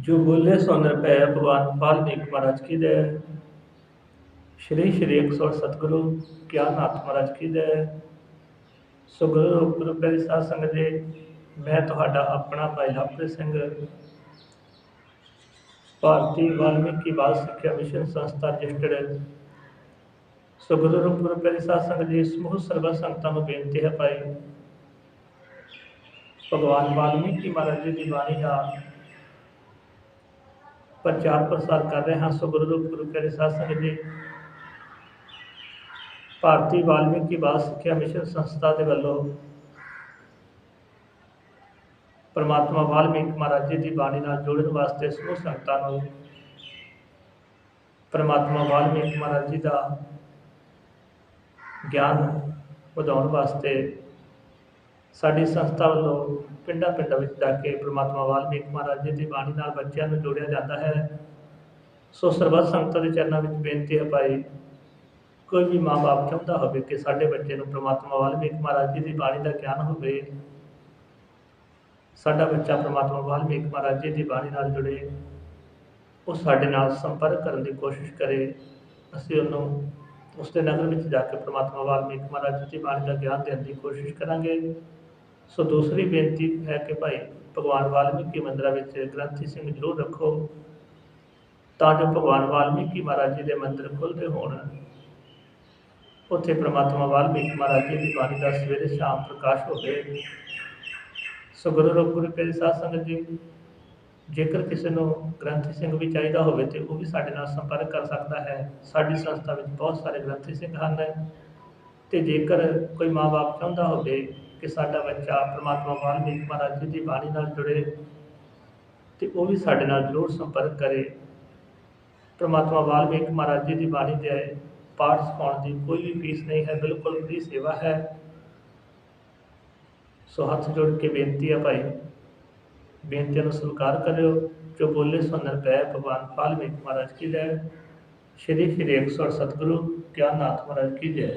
ਜੋ ਬੋਲੇ ਸੋ ਨਿਰਭੈ ਭਗਵਾਨ ਵਾਲਮੀਕ ਮਹਾਰਾਜ ਕੀ ਜੈ ਸ਼੍ਰੀ ਸ਼੍ਰੀ 108 ਸਤਿਗੁਰੂ, ਗਿਆਨਨਾਥ ਮਹਾਰਾਜ ਕੀ ਜੈ ਸੋ ਗੁਰੂ ਗੁਰੂ ਪਿਆਰੀ ਸਾਧ ਸੰਗਤ ਜੀ, ਮੈਂ ਤੁਹਾਡਾ ਆਪਣਾ ਭਾਈ ਲਵਪ੍ਰੀਤ ਸਿੰਘ, ਭਾਰਤੀ ਵਾਲਮੀਕੀ ਬਾਲ ਸਿੱਖਿਆ ਮਿਸ਼ਨ ਸੰਸਥਾ ਰਜਿਸਟਰਡ। ਸੋ ਗੁਰੂ ਰੂਪ ਗੁਰੂ ਪਿਆਰੀ ਸਾਧ ਸੰਗਤ ਜੀ, ਸਮੂਹ ਸਰਬ ਸੰਗਤਾਂ ਨੂੰ ਬੇਨਤੀ ਹੈ ਭਾਈ, ਭਗਵਾਨ ਵਾਲਮੀਕੀ ਮਹਾਰਾਜ ਜੀ ਦੀ ਬਾਣੀ ਦਾ ਪ੍ਰਚਾਰ ਪ੍ਰਸਾਰ ਕਰ ਰਹੇ ਹਾਂ। ਸੋ ਗੁਰੂ ਰੂਪ ਗੁਰੂ ਪਿਆਰੇ ਸਾਧ ਸੰਗਤ ਜੀ, ਭਾਰਤੀ ਵਾਲਮੀਕੀ ਬਾਲ ਸਿੱਖਿਆ ਮਿਸ਼ਨ ਸੰਸਥਾ ਦੇ ਵੱਲੋਂ ਪਰਮਾਤਮਾ ਵਾਲਮੀਕ ਮਹਾਰਾਜ ਜੀ ਦੀ ਬਾਣੀ ਨਾਲ ਜੋੜਨ ਵਾਸਤੇ ਸਮੂਹ ਸੰਗਤਾਂ ਨੂੰ ਪਰਮਾਤਮਾ ਵਾਲਮੀਕ ਮਹਾਰਾਜ ਜੀ ਦਾ ਗਿਆਨ ਵਧਾਉਣ ਵਾਸਤੇ ਸਾਡੀ ਸੰਸਥਾ ਵੱਲੋਂ ਪਿੰਡਾਂ ਪਿੰਡਾਂ ਵਿੱਚ ਜਾ ਕੇ ਪ੍ਰਮਾਤਮਾ ਵਾਲਮੀਕ ਮਹਾਰਾਜ ਜੀ ਦੀ ਬਾਣੀ ਨਾਲ ਬੱਚਿਆਂ ਨੂੰ ਜੋੜਿਆ ਜਾਂਦਾ ਹੈ। ਸੋ ਸਰਬੱਤ ਸੰਗਤਾਂ ਦੇ ਚਰਨਾਂ ਵਿੱਚ ਬੇਨਤੀ ਹੈ ਭਾਈ, ਕੋਈ ਵੀ ਮਾਂ-ਬਾਪ ਚਾਹੁੰਦਾ ਹੋਵੇ ਕਿ ਸਾਡੇ ਬੱਚੇ ਨੂੰ ਪ੍ਰਮਾਤਮਾ ਵਾਲਮੀਕ ਮਹਾਰਾਜ ਜੀ ਦੀ ਬਾਣੀ ਦਾ ਗਿਆਨ ਹੋਵੇ, ਸਾਡਾ ਬੱਚਾ ਪ੍ਰਮਾਤਮਾ ਵਾਲਮੀਕ ਮਹਾਰਾਜ ਜੀ ਦੀ ਬਾਣੀ ਨਾਲ ਜੁੜੇ, ਉਹ ਸਾਡੇ ਨਾਲ ਸੰਪਰਕ ਕਰਨ ਦੀ ਕੋਸ਼ਿਸ਼ ਕਰੇ। ਅਸੀਂ ਉਹਨੂੰ ਉਸ ਦੇ ਨਗਰ ਵਿੱਚ ਜਾ ਕੇ ਪ੍ਰਮਾਤਮਾ ਵਾਲਮੀਕ ਮਹਾਰਾਜ ਜੀ ਦੀ ਬਾਣੀ ਦਾ ਗਿਆਨ ਦੇਣ ਦੀ ਕੋਸ਼ਿਸ਼ ਕਰਾਂਗੇ। ਸੋ ਦੂਸਰੀ ਬੇਨਤੀ ਹੈ ਕਿ ਭਾਈ ਭਗਵਾਨ ਵਾਲਮੀਕੀ ਮੰਦਰਾਂ ਵਿੱਚ ਗ੍ਰੰਥੀ ਸਿੰਘ ਜ਼ਰੂਰ ਰੱਖੋ, ਤਾਂ ਜੋ ਭਗਵਾਨ ਵਾਲਮੀਕੀ ਮਹਾਰਾਜ ਜੀ ਦੇ ਮੰਦਿਰ ਖੁੱਲ੍ਹਦੇ ਹੋਣ। ਉੱਥੇ ਪ੍ਰਮਾਤਮਾ ਵਾਲਮੀਕੀ ਮਹਾਰਾਜ ਜੀ ਦੀ ਬਾਣੀ ਦਾ ਸਵੇਰੇ ਸ਼ਾਮ ਪ੍ਰਕਾਸ਼ ਹੋਵੇ। ਸੋ ਗੁਰੂ ਰੂਪ ਗੁਰੂ ਪਿਆਰੀ ਸਾਧ ਸੰਗਤ ਜੀ, ਜੇਕਰ ਕਿਸੇ ਨੂੰ ਗ੍ਰੰਥੀ ਸਿੰਘ ਵੀ ਚਾਹੀਦਾ ਹੋਵੇ ਤੇ ਉਹ ਵੀ ਸਾਡੇ ਨਾਲ ਸੰਪਰਕ ਕਰ ਸਕਦਾ ਹੈ। ਸਾਡੀ ਸੰਸਥਾ ਵਿੱਚ ਬਹੁਤ ਸਾਰੇ ਗ੍ਰੰਥੀ ਸਿੰਘ ਹਨ। ਤੇ ਜੇਕਰ ਕੋਈ ਮਾਂ-ਬਾਪ ਚਾਹੁੰਦਾ ਹੋਵੇ ਕਿ ਸਾਡਾ ਬੱਚਾ ਪ੍ਰਮਾਤਮਾ ਵਾਲਮੀਕ ਮਹਾਰਾਜ ਜੀ ਦੀ ਬਾਣੀ ਨਾਲ ਜੁੜੇ ਤੇ ਉਹ ਵੀ ਸਾਡੇ ਨਾਲ ਜ਼ਰੂਰ ਸੰਪਰਕ ਕਰੇ। ਪ੍ਰਮਾਤਮਾ ਵਾਲਮੀਕ ਮਹਾਰਾਜ ਜੀ ਦੀ ਬਾਣੀ ਦੇ ਪਾਠ ਸਿਖਾਉਣ ਦੀ ਕੋਈ ਵੀ ਫੀਸ ਨਹੀਂ ਹੈ, ਬਿਲਕੁਲ ਫ੍ਰੀ ਸੇਵਾ ਹੈ। ਸੋ ਹੱਥ ਜੋੜ ਕੇ ਬੇਨਤੀ ਹੈ ਭਾਈ, ਬੇਨਤੀਆਂ ਨੂੰ ਸਵੀਕਾਰ ਕਰਿਓ, ਜੋ ਬੋਲੇ ਸੋ ਨਿਰਭੈ ਭਗਵਾਨ ਵਾਲਮੀਕ ਮਹਾਰਾਜ ਕੀ ਜੈ। ਸ਼੍ਰੀ ਸ਼੍ਰੀ 108 ਸਤਿਗੁਰੂ ਗਿਆਨਨਾਥ ਮਹਾਰਾਜ ਕੀ ਜੈ।